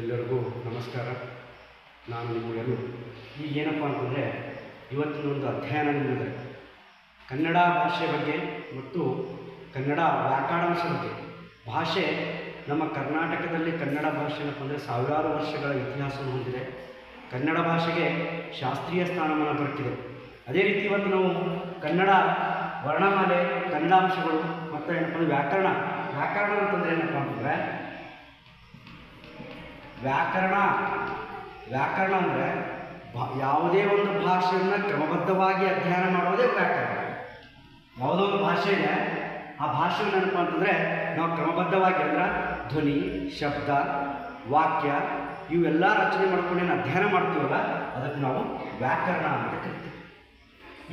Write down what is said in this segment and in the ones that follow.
ಎಲ್ಲರಿಗೂ ನಮಸ್ಕಾರ. ನಾನು ನಿಮಗೆಲ್ಲೂ ಈಗ ಏನಪ್ಪ ಅಂತಂದರೆ, ಇವತ್ತಿನ ಒಂದು ಅಧ್ಯಯನ ನಿಮಗೆ ಕನ್ನಡ ಭಾಷೆ ಬಗ್ಗೆ ಮತ್ತು ಕನ್ನಡ ವ್ಯಾಕರಣಾಂಶ ಬಗ್ಗೆ. ಭಾಷೆ ನಮ್ಮ ಕರ್ನಾಟಕದಲ್ಲಿ ಕನ್ನಡ ಭಾಷೆ ಏನಪ್ಪ ಅಂದರೆ ಸಾವಿರಾರು ವರ್ಷಗಳ ಇತಿಹಾಸವನ್ನು ಹೊಂದಿದೆ. ಕನ್ನಡ ಭಾಷೆಗೆ ಶಾಸ್ತ್ರೀಯ ಸ್ಥಾನಮಾನ ದೊರಕಿದೆ. ಅದೇ ರೀತಿ ಇವತ್ತು ನಾವು ಕನ್ನಡ ವರ್ಣಮಾಲೆ, ಕನ್ನಡಾಂಶಗಳು ಮತ್ತು ಏನಪ್ಪ ಅಂದರೆ ವ್ಯಾಕರಣ. ವ್ಯಾಕರಣ ಅಂತಂದರೆ ಏನಪ್ಪ ಅಂತಂದರೆ ವ್ಯಾಕರಣ. ವ್ಯಾಕರಣ ಅಂದರೆ ಯಾವುದೇ ಒಂದು ಭಾಷೆಯನ್ನು ಕ್ರಮಬದ್ಧವಾಗಿ ಅಧ್ಯಯನ ಮಾಡೋದೇ ವ್ಯಾಕರಣ. ಯಾವುದೋ ಒಂದು ಭಾಷೆ ಇದೆ, ಆ ಭಾಷೆ ನೆನಪು ಅಂತಂದರೆ ನಾವು ಕ್ರಮಬದ್ಧವಾಗಿ ಅಂದ್ರೆ ಧ್ವನಿ, ಶಬ್ದ, ವಾಕ್ಯ ಇವೆಲ್ಲ ರಚನೆ ಮಾಡ್ಕೊಂಡು ಏನು ಅಧ್ಯಯನ ಮಾಡ್ತೀವಲ್ಲ, ಅದಕ್ಕೆ ನಾವು ವ್ಯಾಕರಣ ಅಂತ ಕರಿತೀವಿ.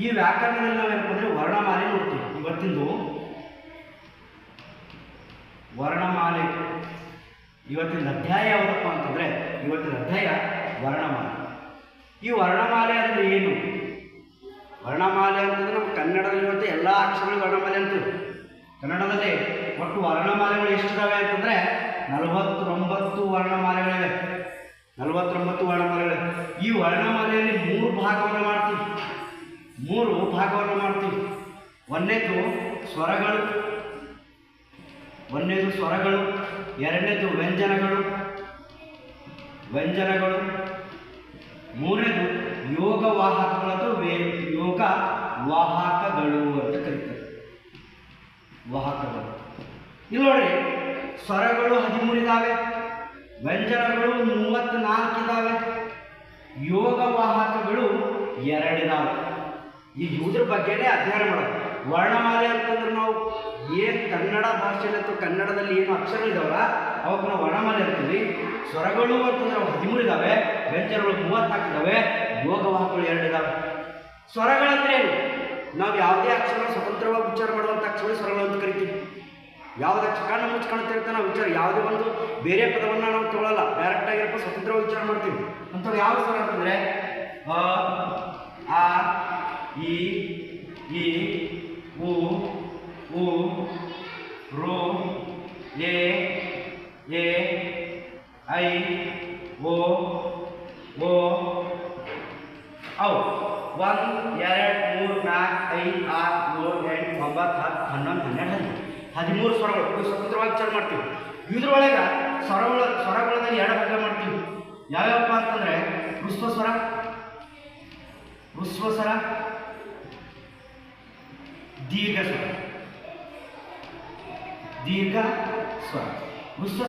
ಈ ವ್ಯಾಕರಣದಲ್ಲಿ ಏನಪ್ಪ ಅಂದರೆ ವರ್ಣಮಾಲೆ ನೋಡ್ತೀವಿ. ಇವತ್ತಿಂದು ವರ್ಣಮಾಲೆ. ಇವತ್ತಿನ ಅಧ್ಯಾಯ ಯಾವುದಪ್ಪ ಇವತ್ತಿನ ಅಧ್ಯಾಯ ವರ್ಣಮಾಲೆ. ಈ ವರ್ಣಮಾಲೆ ಅಂದರೆ ಏನು? ವರ್ಣಮಾಲೆ ಅಂತಂದ್ರೆ ನಮ್ಮ ಕನ್ನಡದಲ್ಲಿರುವಂಥ ಎಲ್ಲ ಅಕ್ಷರಗಳು ವರ್ಣಮಾಲೆ ಅಂತೀವಿ. ಕನ್ನಡದಲ್ಲಿ ಒಟ್ಟು ವರ್ಣಮಾಲೆಗಳು ಎಷ್ಟಿದ್ದಾವೆ ಅಂತಂದರೆ ನಲವತ್ತೊಂಬತ್ತು ವರ್ಣಮಾಲೆಗಳಿವೆ. ನಲವತ್ತೊಂಬತ್ತು ವರ್ಣಮಾಲೆಗಳಿವೆ. ಈ ವರ್ಣಮಾಲೆಯಲ್ಲಿ ಮೂರು ಭಾಗವನ್ನು ಮಾಡ್ತೀವಿ. ಮೂರು ಭಾಗವನ್ನು ಮಾಡ್ತೀವಿ. ಒಂದನೇದು ಸ್ವರಗಳು ಒಂದನೇದು ಸ್ವರಗಳು, ಎರಡನೇದು ವ್ಯಂಜನಗಳು ವ್ಯಂಜನಗಳು. ಮೂರನೇದು ಯೋಗ ವಾಹಕಗಳು ವೇ ಯೋಗ ವಾಹಕಗಳು ಅಂತ ಕರೀತಾರೆ. ವಾಹಕಗಳು. ಇಲ್ಲಿ ನೋಡಿ, ಸ್ವರಗಳು ಹದಿಮೂರು ಇದ್ದಾವೆ ವ್ಯಂಜನಗಳು ಮೂವತ್ತ್ನಾಲ್ಕು ಇದ್ದಾವೆ ಯೋಗ ವಾಹಕಗಳು ಎರಡಿದಾವೆ ಈ ಇದ್ರ ಬಗ್ಗೆನೇ ಅಧ್ಯಯನ ಮಾಡೋದು. ವರ್ಣಮಾಲೆ ಅಂತಂದ್ರೆ ನಾವು ಏನು ಕನ್ನಡ ಭಾಷೆಯಲ್ಲಿ ಅಥವಾ ಕನ್ನಡದಲ್ಲಿ ಏನು ಅಕ್ಷರಗಳಿದಾವಲ್ಲ ಅವಾಗ ನಾವು ವರ್ಣಮಾಲೆ ಅಂತೀವಿ. ಸ್ವರಗಳು ಅಂತಂದ್ರೆ ಅವು ಹದಿಮೂರು ಇದ್ದಾವೆ ವ್ಯಂಜನಗಳು ಮೂವತ್ತ್ನಾಲ್ಕು ಇದ್ದಾವೆ ಯೋಗ ವಾಹಕಗಳು ಎರಡಿದ್ದಾವೆ ಸ್ವರಗಳಂದ್ರೆ ಏನು? ನಾವು ಯಾವುದೇ ಅಕ್ಷರ ಸ್ವತಂತ್ರವಾಗಿ ಉಚ್ಚಾರ ಮಾಡುವಂಥ ಅಕ್ಷರ ಸ್ವರಗಳು ಅಂತ ಕರಿತೀವಿ. ಯಾವುದೇ ಕಣ್ಣು ಮುಚ್ಕೊಳ್ತಿರ್ತ ನಾವು ವಿಚಾರ ಯಾವುದೇ ಒಂದು ಬೇರೆ ಪದವನ್ನು ನಾವು ತಗೊಳ್ಳಲ್ಲ ಡೈರೆಕ್ಟ್ ಆಗಿರಪ್ಪ ಸ್ವತಂತ್ರವಾಗಿ ವಿಚಾರ ಮಾಡ್ತೀವಿ. ಅಂತ ಯಾವ ಸ್ವರ ಅಂತಂದರೆ ಉ ರು, ಎ ಎ, ಐ, ಓ ಓ ಅವು ಒಂದು, ಎರಡು, ಮೂರು ನಾಲ್ಕು ಐದು, ಆರು, ಏಳು, ಎಂಟು, ಒಂಬತ್ತು, ಹತ್ತು, ಹನ್ನೊಂದು, ಹನ್ನೆರಡು, ಹದಿನೈದು. ಹದಿಮೂರು ಸ್ವರಗಳು. ಸ್ವತಂತ್ರವಾಗಿ ಉಚ್ಚಾರ ಮಾಡ್ತೀವಿ. ಇದ್ರೊಳಗೆ ಸ್ವರಗಳ ಎರಡು ಭಾಗ ಮಾಡ್ತೀವಿ. ಯಾವ್ಯಾವಪ್ಪ ಅಂತಂದರೆ ಸ್ವರ ಹೃಸ್ವ ಸ್ವರ, ದೀರ್ಘ ಸ್ವರ. ದೀರ್ಘ ಸ್ವರ ಹೃಸ್ವ